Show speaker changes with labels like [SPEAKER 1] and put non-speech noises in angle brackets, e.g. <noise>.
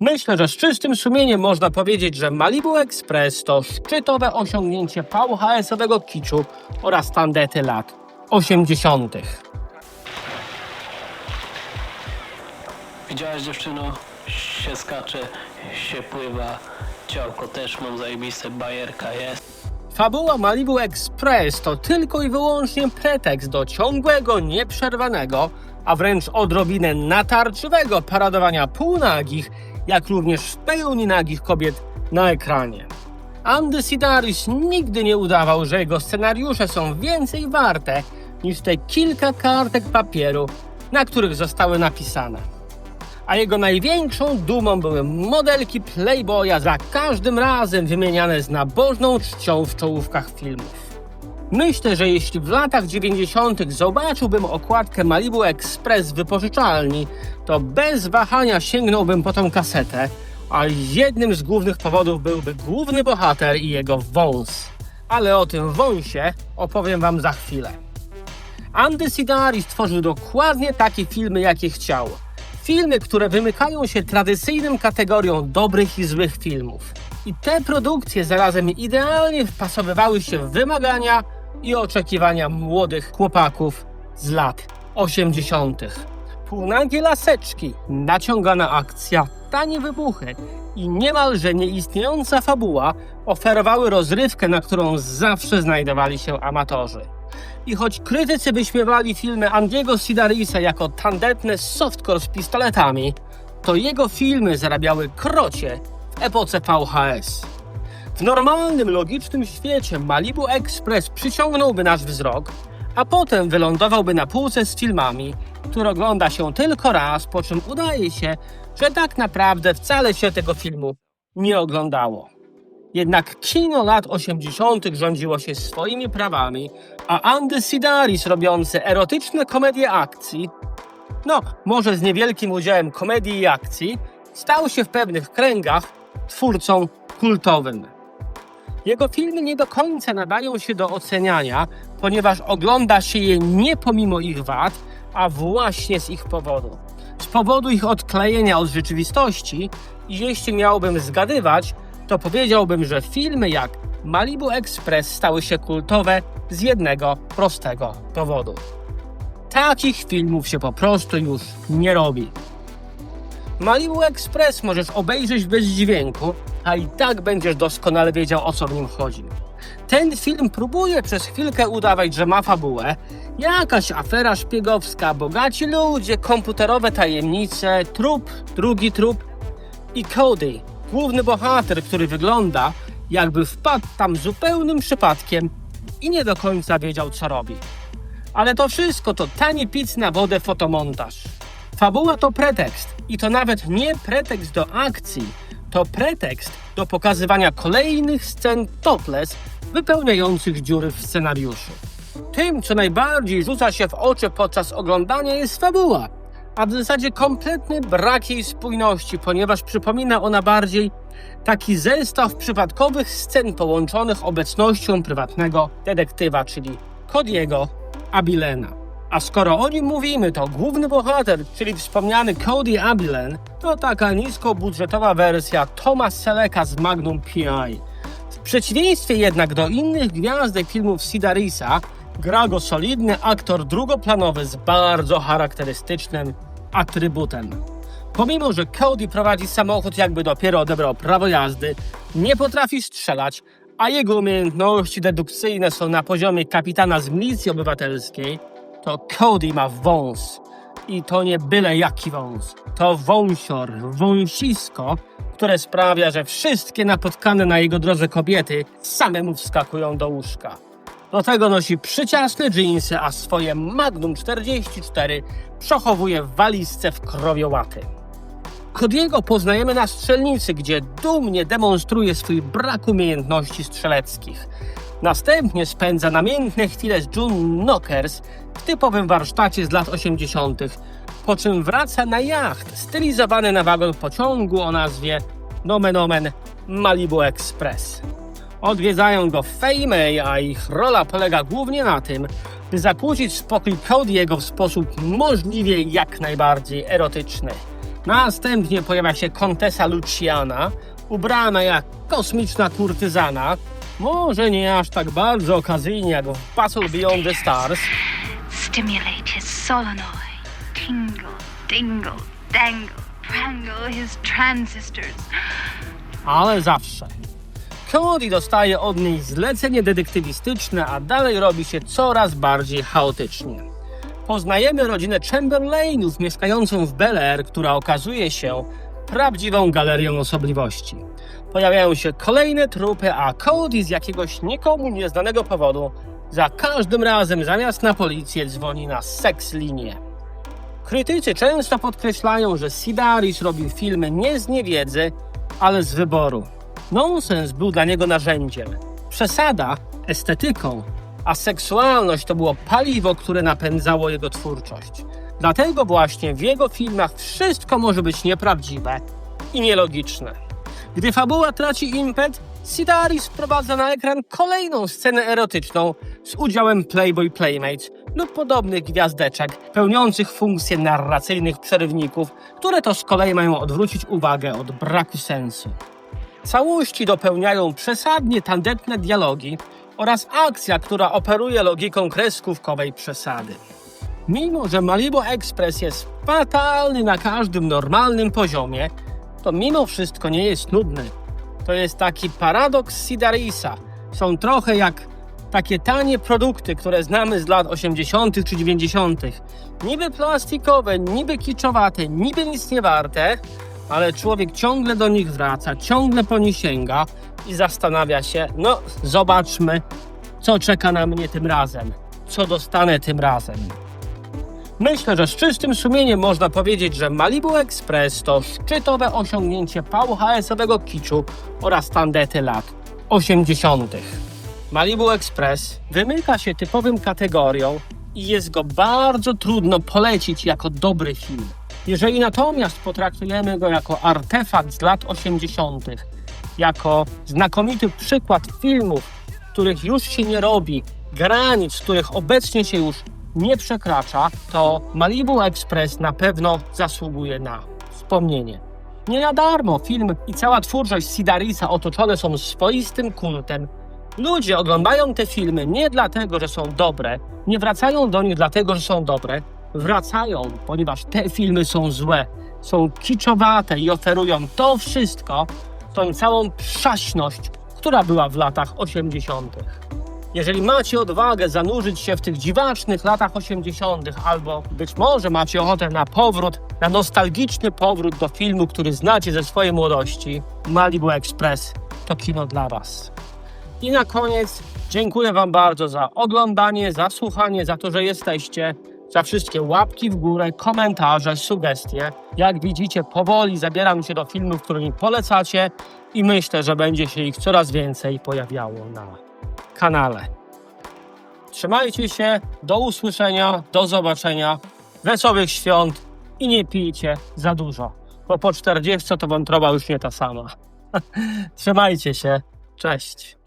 [SPEAKER 1] Myślę, że z czystym sumieniem można powiedzieć, że Malibu Express to szczytowe osiągnięcie VHS-owego kiczu oraz tandety lat 80.
[SPEAKER 2] Widziałaś dziewczyno? Się skacze, się pływa, ciałko też mam zajebiste, bajerka jest.
[SPEAKER 1] Fabuła Malibu Express to tylko i wyłącznie pretekst do ciągłego, nieprzerwanego, a wręcz odrobinę natarczywego paradowania półnagich, jak również w pełni nagich kobiet na ekranie. Andy Sidaris nigdy nie udawał, że jego scenariusze są więcej warte niż te kilka kartek papieru, na których zostały napisane a jego największą dumą były modelki Playboya za każdym razem wymieniane z nabożną czcią w czołówkach filmów. Myślę, że jeśli w latach 90. zobaczyłbym okładkę Malibu Express wypożyczalni, to bez wahania sięgnąłbym po tą kasetę, a jednym z głównych powodów byłby główny bohater i jego wąs. Ale o tym wąsie opowiem wam za chwilę. Andy Sidari stworzył dokładnie takie filmy, jakie chciał. Filmy, które wymykają się tradycyjnym kategoriom dobrych i złych filmów. I te produkcje zarazem idealnie wpasowywały się w wymagania i oczekiwania młodych chłopaków z lat 80. Półnagie laseczki, naciągana akcja, tanie wybuchy i niemalże nieistniejąca fabuła oferowały rozrywkę, na którą zawsze znajdowali się amatorzy. I choć krytycy wyśmiewali filmy Andiego Sidarisa jako tandetne softcore z pistoletami, to jego filmy zarabiały krocie epoce VHS. W normalnym, logicznym świecie Malibu Express przyciągnąłby nasz wzrok, a potem wylądowałby na półce z filmami, które ogląda się tylko raz, po czym udaje się, że tak naprawdę wcale się tego filmu nie oglądało. Jednak kino lat 80. rządziło się swoimi prawami, a Andy Sidaris robiący erotyczne komedie akcji, no może z niewielkim udziałem komedii i akcji, stał się w pewnych kręgach twórcą kultowym. Jego filmy nie do końca nadają się do oceniania, ponieważ ogląda się je nie pomimo ich wad, a właśnie z ich powodu. Z powodu ich odklejenia od rzeczywistości jeśli miałbym zgadywać, to powiedziałbym, że filmy jak Malibu Express stały się kultowe z jednego prostego powodu. Takich filmów się po prostu już nie robi. Malibu Express możesz obejrzeć bez dźwięku, a i tak będziesz doskonale wiedział o co w nim chodzi. Ten film próbuje przez chwilkę udawać, że ma fabułę. Jakaś afera szpiegowska, bogaci ludzie, komputerowe tajemnice, trup, drugi trup i Cody, główny bohater, który wygląda jakby wpadł tam zupełnym przypadkiem i nie do końca wiedział co robi. Ale to wszystko to tani pic na wodę fotomontaż. Fabuła to pretekst i to nawet nie pretekst do akcji, to pretekst do pokazywania kolejnych scen topless wypełniających dziury w scenariuszu. Tym, co najbardziej rzuca się w oczy podczas oglądania jest fabuła, a w zasadzie kompletny brak jej spójności, ponieważ przypomina ona bardziej taki zestaw przypadkowych scen połączonych obecnością prywatnego detektywa, czyli Cody'ego Abilena. A skoro o nim mówimy, to główny bohater, czyli wspomniany Cody Abilen, to taka niskobudżetowa wersja Toma Seleka z Magnum PI. W przeciwieństwie jednak do innych gwiazdek filmów Sidarisa, gra go solidny aktor drugoplanowy z bardzo charakterystycznym atrybutem. Pomimo, że Cody prowadzi samochód jakby dopiero odebrał prawo jazdy, nie potrafi strzelać, a jego umiejętności dedukcyjne są na poziomie kapitana z milicji obywatelskiej, to Cody ma wąs. I to nie byle jaki wąs. To wąsior, wąsisko, które sprawia, że wszystkie napotkane na jego drodze kobiety samemu wskakują do łóżka. Do tego nosi przyciasne dżinsy, a swoje Magnum 44 przechowuje w walizce w krowiołaty. Cody'ego poznajemy na strzelnicy, gdzie dumnie demonstruje swój brak umiejętności strzeleckich. Następnie spędza namiętne chwile z June Knockers w typowym warsztacie z lat 80., po czym wraca na jacht stylizowany na wagon pociągu o nazwie nomen omen Malibu Express. Odwiedzają go Fei Mei, a ich rola polega głównie na tym, by zakłócić spokój Cody'ego w sposób możliwie jak najbardziej erotyczny. Następnie pojawia się Kontesa Luciana, ubrana jak kosmiczna kurtyzana, może nie aż tak bardzo okazyjnie jak w Battle Beyond the Stars,
[SPEAKER 3] Stimulate his solenoid. Tingle, dingle, dangle, prangle his transistors.
[SPEAKER 1] ale zawsze. Cody dostaje od niej zlecenie detektywistyczne, a dalej robi się coraz bardziej chaotycznie. Poznajemy rodzinę Chamberlainów mieszkającą w Bel Air, która okazuje się prawdziwą galerią osobliwości. Pojawiają się kolejne trupy, a Cody z jakiegoś nikomu nieznanego powodu za każdym razem zamiast na policję dzwoni na seks linię. Krytycy często podkreślają, że Sidaris robił filmy nie z niewiedzy, ale z wyboru. Nonsens był dla niego narzędziem. Przesada estetyką, a seksualność to było paliwo, które napędzało jego twórczość. Dlatego właśnie w jego filmach wszystko może być nieprawdziwe i nielogiczne. Gdy fabuła traci impet, Sidaris wprowadza na ekran kolejną scenę erotyczną z udziałem Playboy Playmates lub podobnych gwiazdeczek pełniących funkcje narracyjnych przerywników, które to z kolei mają odwrócić uwagę od braku sensu. Całości dopełniają przesadnie tandetne dialogi oraz akcja, która operuje logiką kreskówkowej przesady. Mimo, że Malibu Express jest fatalny na każdym normalnym poziomie, to mimo wszystko nie jest nudny. To jest taki paradoks Sidarisa. Są trochę jak takie tanie produkty, które znamy z lat 80. czy 90. Niby plastikowe, niby kiczowate, niby nic nie warte, ale człowiek ciągle do nich wraca, ciągle po nich sięga i zastanawia się, no zobaczmy, co czeka na mnie tym razem, co dostanę tym razem. Myślę, że z czystym sumieniem można powiedzieć, że Malibu Express to szczytowe osiągnięcie VHS-owego kiczu oraz tandety lat 80. Malibu Express wymyka się typowym kategorią i jest go bardzo trudno polecić jako dobry film. Jeżeli natomiast potraktujemy go jako artefakt z lat 80., jako znakomity przykład filmów, których już się nie robi, granic, których obecnie się już nie przekracza, to Malibu Express na pewno zasługuje na wspomnienie. Nie na darmo film i cała twórczość Sidarisa otoczone są swoistym kultem. Ludzie oglądają te filmy nie dlatego, że są dobre, nie wracają do nich dlatego, że są dobre, wracają, ponieważ te filmy są złe, są kiczowate i oferują to wszystko, tą całą przaśność, która była w latach 80. Jeżeli macie odwagę zanurzyć się w tych dziwacznych latach 80., albo być może macie ochotę na powrót, na nostalgiczny powrót do filmu, który znacie ze swojej młodości, Malibu Express to kino dla Was. I na koniec dziękuję Wam bardzo za oglądanie, za słuchanie, za to, że jesteście, za wszystkie łapki w górę, komentarze, sugestie. Jak widzicie, powoli zabieram się do filmów, które mi polecacie i myślę, że będzie się ich coraz więcej pojawiało na kanale. Trzymajcie się, do usłyszenia, do zobaczenia, wesołych świąt i nie pijcie za dużo, bo po 40 to wątroba już nie ta sama. <laughs> Trzymajcie się, cześć.